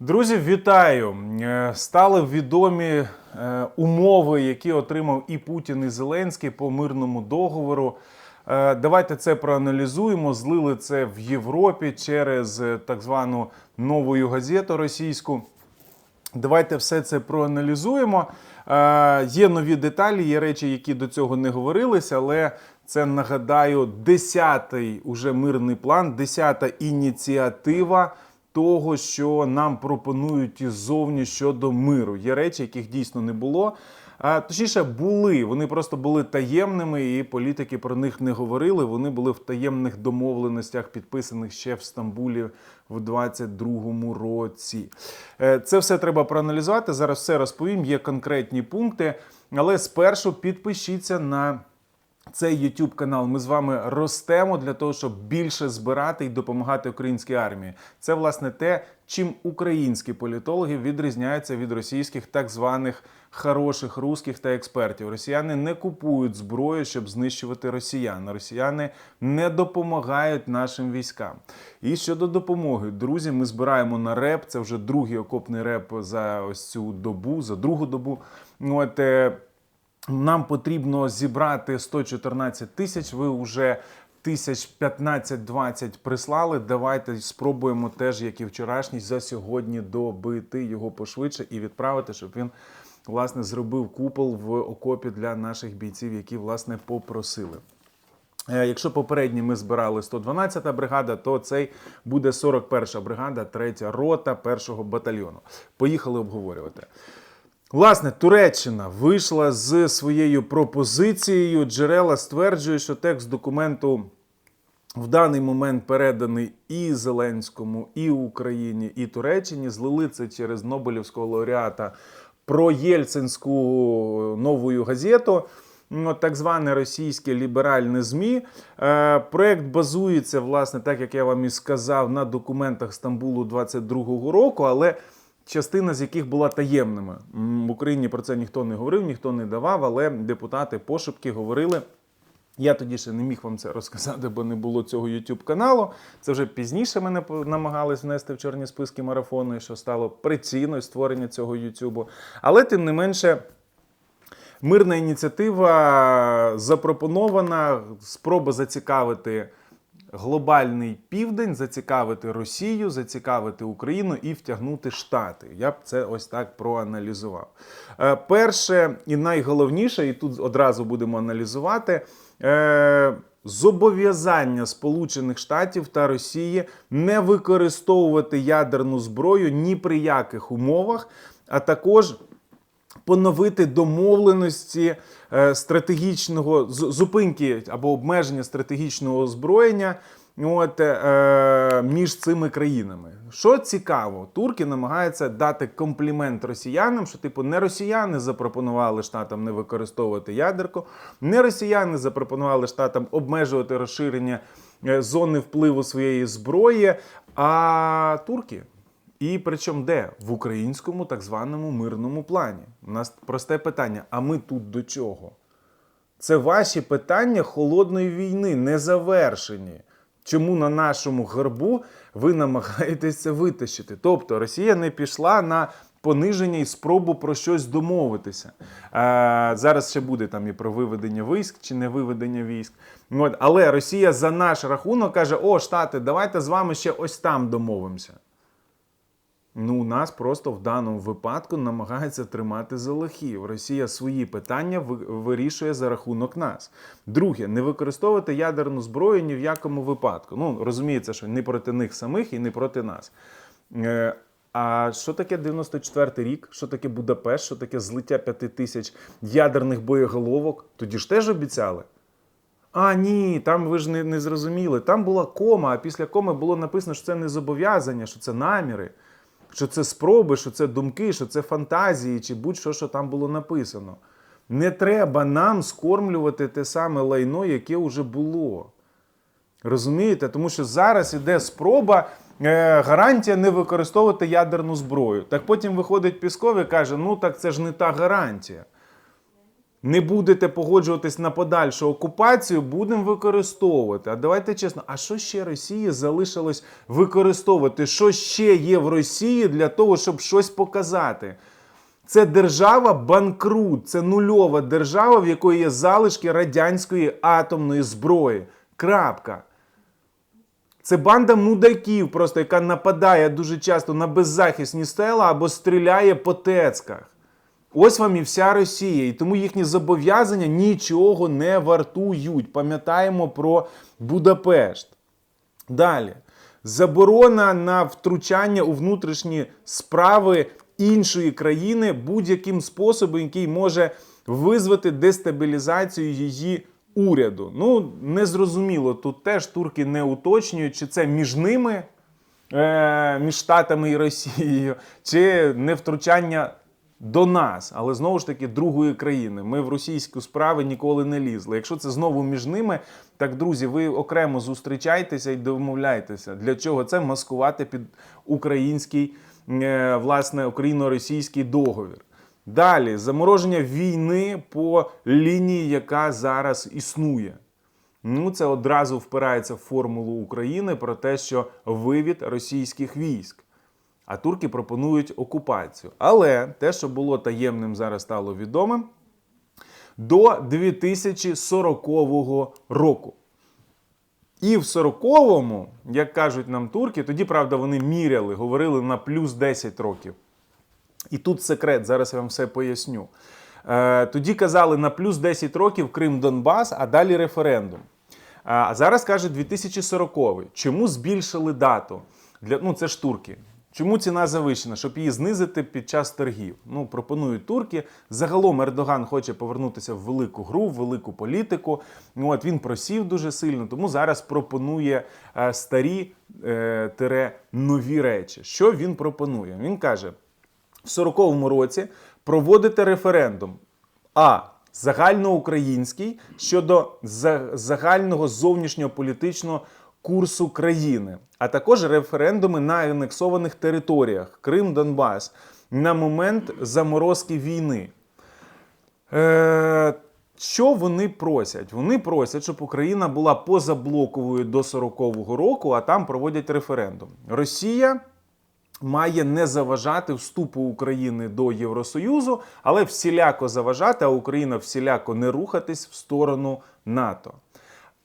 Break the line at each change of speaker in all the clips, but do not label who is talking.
Друзі, вітаю! Е, Стали відомі е, умови, які отримав і Путін, і Зеленський по мирному договору. Е, Давайте це проаналізуємо. Злили це в Європі через так звану нову газету російську. Давайте все це проаналізуємо. Є нові деталі, є речі, які до цього не говорилися, але це нагадаю, десятий уже мирний план, десята ініціатива того, що нам пропонують іззовні щодо миру. Є речі, яких дійсно не було. А точніше, були. Вони просто були таємними, і політики про них не говорили. Вони були в таємних домовленостях, підписаних ще в Стамбулі в 22-му році. Е, Це все треба проаналізувати. Зараз все розповім. Є конкретні пункти. Але спершу підпишіться на цей YouTube канал. Ми з вами ростемо для того, щоб більше збирати і допомагати українській армії. Це власне те, чим українські політологи відрізняються від російських так званих хороших русських та експертів. Росіяни не купують зброю, щоб знищувати росіян. Росіяни не допомагають нашим військам. І щодо допомоги, друзі, ми збираємо на реп. Це вже другий окопний реп за ось цю добу, за другу добу. От е, нам потрібно зібрати 114 тисяч. Ви вже тисяч 15-20 прислали. Давайте спробуємо теж, як і вчорашній, за сьогодні добити його пошвидше і відправити, щоб він власне зробив купол в окопі для наших бійців, які власне попросили. Е, Якщо попередні ми збирали 112-та бригада, то цей буде 41-та бригада, 3-я рота першого батальйону. Поїхали обговорювати. Власне, Туреччина вийшла з своєю пропозицією. Джерела стверджують, що текст документу в даний момент переданий і Зеленському, і Україні, і Туреччині. Злили це через Нобелівського лауреата про Єльцинську нову газету. Так зване російське ліберальне ЗМІ. Е, проект базується, власне, так як я вам і сказав, на документах Стамбулу 22-го року, але частина з яких була таємними. В Україні про це ніхто не говорив, ніхто не давав, але депутати пошепки говорили. Я тоді ще не міг вам це розказати, бо не було цього YouTube каналу. Це вже пізніше мене намагались внести в чорні списки марафону, що стало причиною створення цього YouTube. Але тим не менше. Мирна ініціатива запропонована, спроба зацікавити глобальний південь, зацікавити Росію, зацікавити Україну і втягнути Штати. Я б це ось так проаналізував. Е, Перше і найголовніше, і тут одразу будемо аналізувати. е, Зобов'язання Сполучених Штатів та Росії не використовувати ядерну зброю ні при яких умовах, а також поновити домовленості е, стратегічного зупинки або обмеження стратегічного озброєння. От, е, між цими країнами. Що цікаво, турки намагаються дати комплімент росіянам, що типу не росіяни запропонували штатам не використовувати ядерку, не росіяни запропонували штатам обмежувати розширення е, зони впливу своєї зброї, а турки. І причому де? В українському так званому мирному плані. У нас просте питання: а ми тут до чого? Це ваші питання холодної війни, не завершені. Чому на нашому гербу ви намагаєтесь це витащити? Тобто Росія не пішла на пониження і спробу про щось домовитися. Е, зараз ще буде там і про виведення військ чи не виведення військ. От, але Росія за наш рахунок каже: О, Штати, давайте з вами ще ось там домовимося. Ну, нас просто в даному випадку намагається тримати за лохів. Росія свої питання вирішує за рахунок нас. Друге, не використовувати ядерну зброю ні в якому випадку. Ну, розуміється, що не проти них самих і не проти нас. Е, а що таке 94-й рік? Що таке Будапешт? Що таке злиття п'яти тисяч ядерних боєголовок? Тоді ж теж обіцяли. А, ні, там ви ж не, не зрозуміли. Там була кома, а після коми було написано, що це не зобов'язання, що це наміри, що це спроби, що це думки, що це фантазії, чи будь-що, що там було написано. Не треба нам скормлювати те саме лайно, яке вже було. Розумієте? Тому що зараз іде спроба, е, гарантія не використовувати ядерну зброю. Так потім виходить Пісков і каже: ну так це ж не та гарантія. Не будете погоджуватись на подальшу окупацію, будемо використовувати. А давайте чесно, а що ще Росії залишилось використовувати? Що ще є в Росії для того, щоб щось показати? Це держава банкрут, це нульова держава, в якої є залишки радянської атомної зброї. Крапка. Це банда мудаків, просто яка нападає дуже часто на беззахисні села або стріляє по тецках. Ось вам і вся Росія. І тому їхні зобов'язання нічого не вартують. Пам'ятаємо про Будапешт. Далі. Заборона на втручання у внутрішні справи іншої країни будь-яким способом, який може визвати дестабілізацію її уряду. Ну, незрозуміло, тут теж турки не уточнюють, чи це між ними, е, між Штатами і Росією, чи не втручання до нас, але знову ж таки другої країни. Ми в російську справи ніколи не лізли. Якщо це знову між ними, так друзі, ви окремо зустрічайтеся і домовляйтеся. Для чого це маскувати під український, е, власне, україно-російський договір. Далі замороження війни по лінії, яка зараз існує. Ну, це одразу впирається в формулу України про те, що вивід російських військ. А турки пропонують окупацію. Але те, що було таємним, зараз стало відомим до 2040 року. І в 40-му, як кажуть нам турки, тоді, правда, вони міряли, говорили на плюс 10 років. І тут секрет, зараз я вам все поясню. Е, тоді казали на плюс 10 років Крим Донбас, а далі референдум. А зараз каже 2040 Чому збільшили дату? Для, ну, це ж турки. Чому ціна завищена? Щоб її знизити під час торгів. Ну, пропонують турки. Загалом Ердоган хоче повернутися в велику гру, в велику політику. Ну, От він просів дуже сильно, тому зараз пропонує е, старі е, тире нові речі. Що він пропонує? Він каже: в 40-му році проводити референдум. А. Загальноукраїнський щодо за- загального зовнішньополітичного курсу країни, а також референдуми на анексованих територіях Крим, Донбас на момент заморозки війни. Е, що вони просять? Вони просять, щоб Україна була позаблоковою до 40-го року, а там проводять референдум. Росія має не заважати вступу України до Євросоюзу, але всіляко заважати, а Україна всіляко не рухатись в сторону НАТО.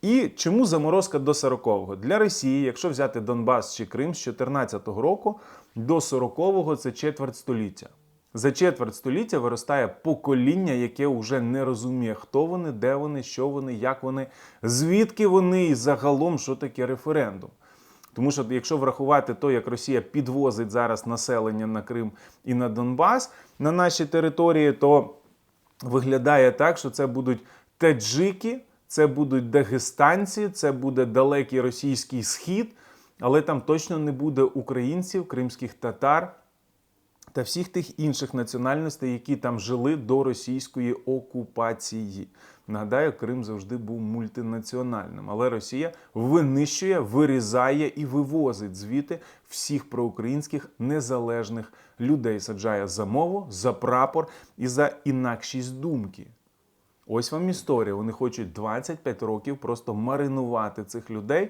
І чому заморозка до 40-го? Для Росії, якщо взяти Донбас чи Крим з 14-го року до 40-го це четверть століття. За четверть століття виростає покоління, яке вже не розуміє, хто вони, де вони, що вони, як вони, звідки вони і загалом, що таке референдум. Тому що якщо врахувати то, як Росія підвозить зараз населення на Крим і на Донбас на наші території, то виглядає так, що це будуть таджики, це будуть дагестанці, це буде далекий російський схід, але там точно не буде українців, кримських татар та всіх тих інших національностей, які там жили до російської окупації. Нагадаю, Крим завжди був мультинаціональним, але Росія винищує, вирізає і вивозить звідти всіх проукраїнських незалежних людей. Саджає за мову, за прапор і за інакшість думки. Ось вам історія. Вони хочуть 25 років просто маринувати цих людей.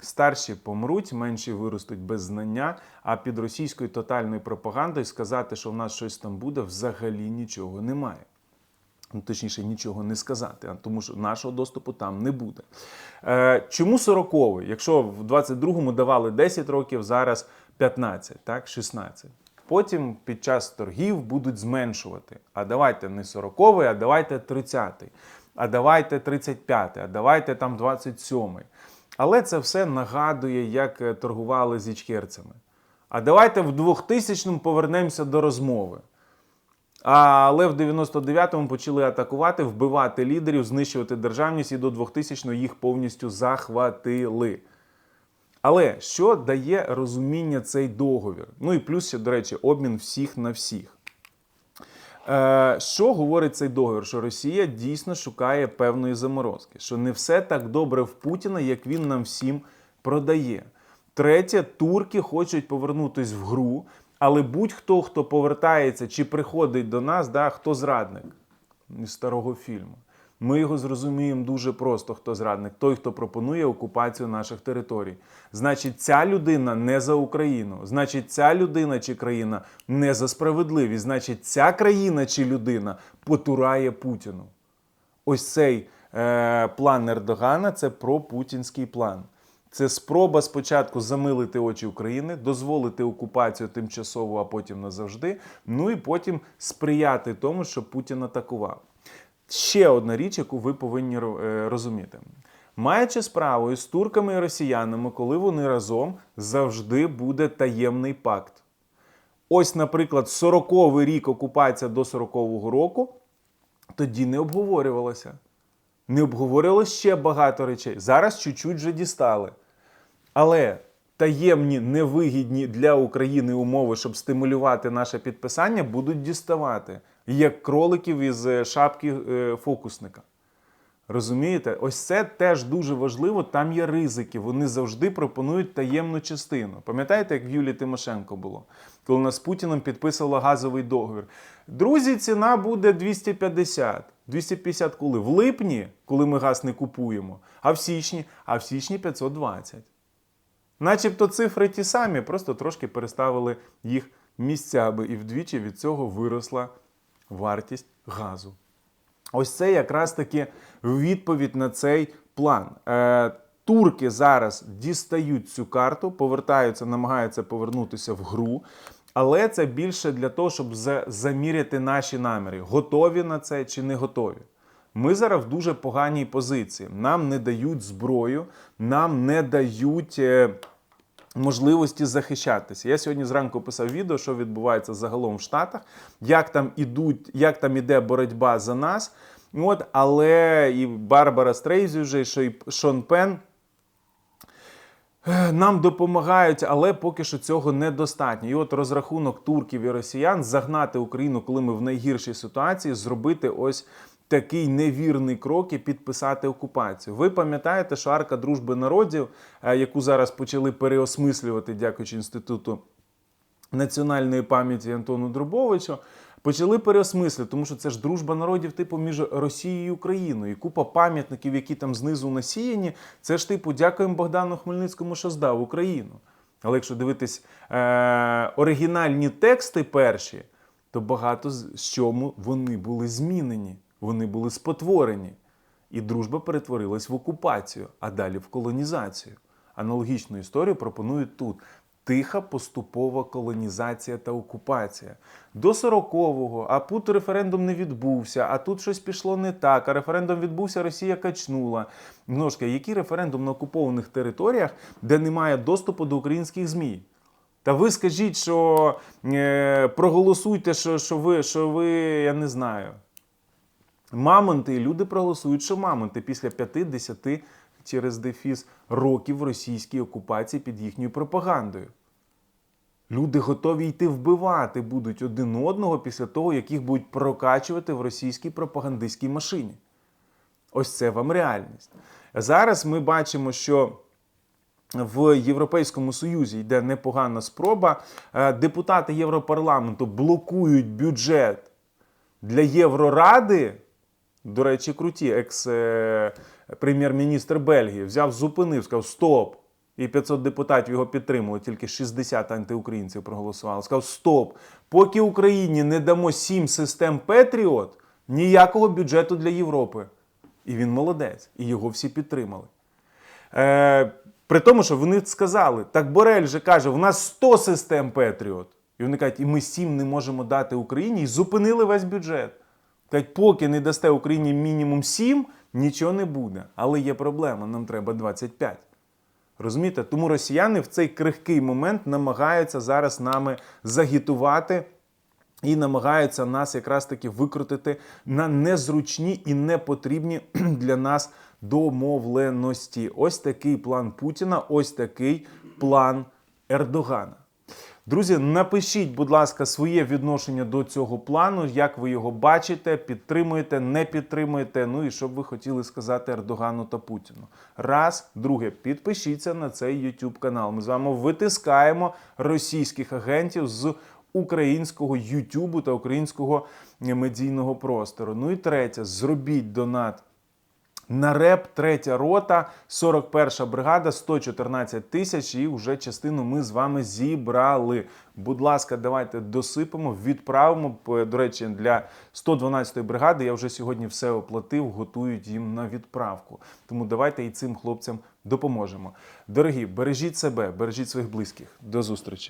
Старші помруть, менші виростуть без знання. А під російською тотальною пропагандою сказати, що в нас щось там буде, взагалі нічого немає. Ну, точніше, нічого не сказати, тому що нашого доступу там не буде. Е, чому 40-й? Якщо в 22-му давали 10 років, зараз 15, так, 16. Потім під час торгів будуть зменшувати. А давайте не 40-й, а давайте 30-й, а давайте 35-й, а давайте там 27-й. Але це все нагадує, як е, торгували з ічкерцями. А давайте в 2000-му повернемося до розмови. Але в 99-му почали атакувати, вбивати лідерів, знищувати державність і до 2000-го їх повністю захватили. Але що дає розуміння цей договір? Ну і плюс ще, до речі, обмін всіх на всіх. Е, що говорить цей договір? Що Росія дійсно шукає певної заморозки, що не все так добре в Путіна, як він нам всім продає. Третє, турки хочуть повернутись в гру, але будь-хто, хто повертається чи приходить до нас, да, хто зрадник. із старого фільму. Ми його зрозуміємо дуже просто, хто зрадник, той, хто пропонує окупацію наших територій. Значить, ця людина не за Україну. Значить, ця людина чи країна не за справедливість. Значить, ця країна чи людина потурає Путіну. Ось цей е, план Ердогана це пропутінський план. Це спроба спочатку замилити очі України, дозволити окупацію тимчасову, а потім назавжди. Ну і потім сприяти тому, щоб Путін атакував. Ще одна річ, яку ви повинні е, розуміти. Маючи справу із турками і росіянами, коли вони разом, завжди буде таємний пакт. Ось, наприклад, 40-й рік окупація до 40-го року тоді не обговорювалося. Не обговорювалося ще багато речей. Зараз чуть-чуть вже дістали. Але таємні, невигідні для України умови, щоб стимулювати наше підписання, будуть діставати, як кроликів із е, шапки е, фокусника. Розумієте? Ось це теж дуже важливо. Там є ризики. Вони завжди пропонують таємну частину. Пам'ятаєте, як в Юлії Тимошенко було, коли вона з Путіним підписувала газовий договір? Друзі, ціна буде 250. 250 коли? В липні, коли ми газ не купуємо, а в січні, а в січні 520. Начебто цифри ті самі, просто трошки переставили їх місцями, і вдвічі від цього виросла вартість газу. Ось це якраз таки відповідь на цей план. Е, турки зараз дістають цю карту, повертаються, намагаються повернутися в гру. Але це більше для того, щоб заміряти наші наміри. Готові на це чи не готові. Ми зараз в дуже поганій позиції. Нам не дають зброю, нам не дають. Можливості захищатися. Я сьогодні зранку писав відео, що відбувається загалом в Штатах, як там ідуть, як там іде боротьба за нас. От, але і Барбара Стрейзі вже, що і Шон Пен е, нам допомагають, але поки що цього недостатньо. І от розрахунок турків і росіян загнати Україну, коли ми в найгіршій ситуації, зробити ось такий невірний крок і підписати окупацію. Ви пам'ятаєте, що арка дружби народів, е, яку зараз почали переосмислювати, дякуючи інституту національної пам'яті Антону Друбовичу, почали переосмислювати, тому що це ж дружба народів, типу, між Росією і Україною. І купа пам'ятників, які там знизу насіяні, це ж типу, дякуємо Богдану Хмельницькому, що здав Україну. Але якщо дивитись е- оригінальні тексти перші, то багато з з чому вони були змінені, вони були спотворені. І дружба перетворилась в окупацію, а далі в колонізацію. Аналогічну історію пропонують тут. Тиха поступова колонізація та окупація. До 40-го, а тут референдум не відбувся, а тут щось пішло не так, а референдум відбувся, Росія качнула. Ножка, який референдум на окупованих територіях, де немає доступу до українських ЗМІ? Та ви скажіть, що е, проголосуйте, що, що, ви, що ви, я не знаю. Мамонти, і люди проголосують, що мамонти після 5-10 через дефіс років в російській окупації під їхньою пропагандою. Люди готові йти вбивати будуть один одного після того, як їх будуть прокачувати в російській пропагандистській машині. Ось це вам реальність. Зараз ми бачимо, що в Європейському Союзі йде непогана спроба. Е, Депутати Європарламенту блокують бюджет для Євроради. До речі, круті, екс-прем'єр-міністр Бельгії взяв, зупинив, сказав: Стоп! І 500 депутатів його підтримали, тільки 60 антиукраїнців проголосували. Сказав: Стоп! Поки Україні не дамо 7 систем Петріот, ніякого бюджету для Європи. І він молодець, і його всі підтримали. Е, при тому, що вони сказали, так Борель же каже, у нас 100 систем Петріот. І вони кажуть, і ми 7 не можемо дати Україні, і зупинили весь бюджет. Кажуть, поки не дасте Україні мінімум 7, нічого не буде. Але є проблема, нам треба 25. Розумієте? Тому росіяни в цей крихкий момент намагаються зараз нами загітувати і намагаються нас якраз таки викрутити на незручні і непотрібні для нас домовленості. Ось такий план Путіна, ось такий план Ердогана. Друзі, напишіть, будь ласка, своє відношення до цього плану, як ви його бачите, підтримуєте, не підтримуєте. Ну і що б ви хотіли сказати Ердогану та Путіну. Раз, друге, підпишіться на цей YouTube канал. Ми з вами витискаємо російських агентів з українського Ютубу та українського медійного простору. Ну і третє, зробіть донат на реп, третя рота, 41 бригада, 114 тисяч, і вже частину ми з вами зібрали. Будь ласка, давайте досипемо, відправимо. До речі, для 112-ї бригади я вже сьогодні все оплатив, готують їм на відправку. Тому давайте і цим хлопцям допоможемо. Дорогі, бережіть себе, бережіть своїх близьких. До зустрічі.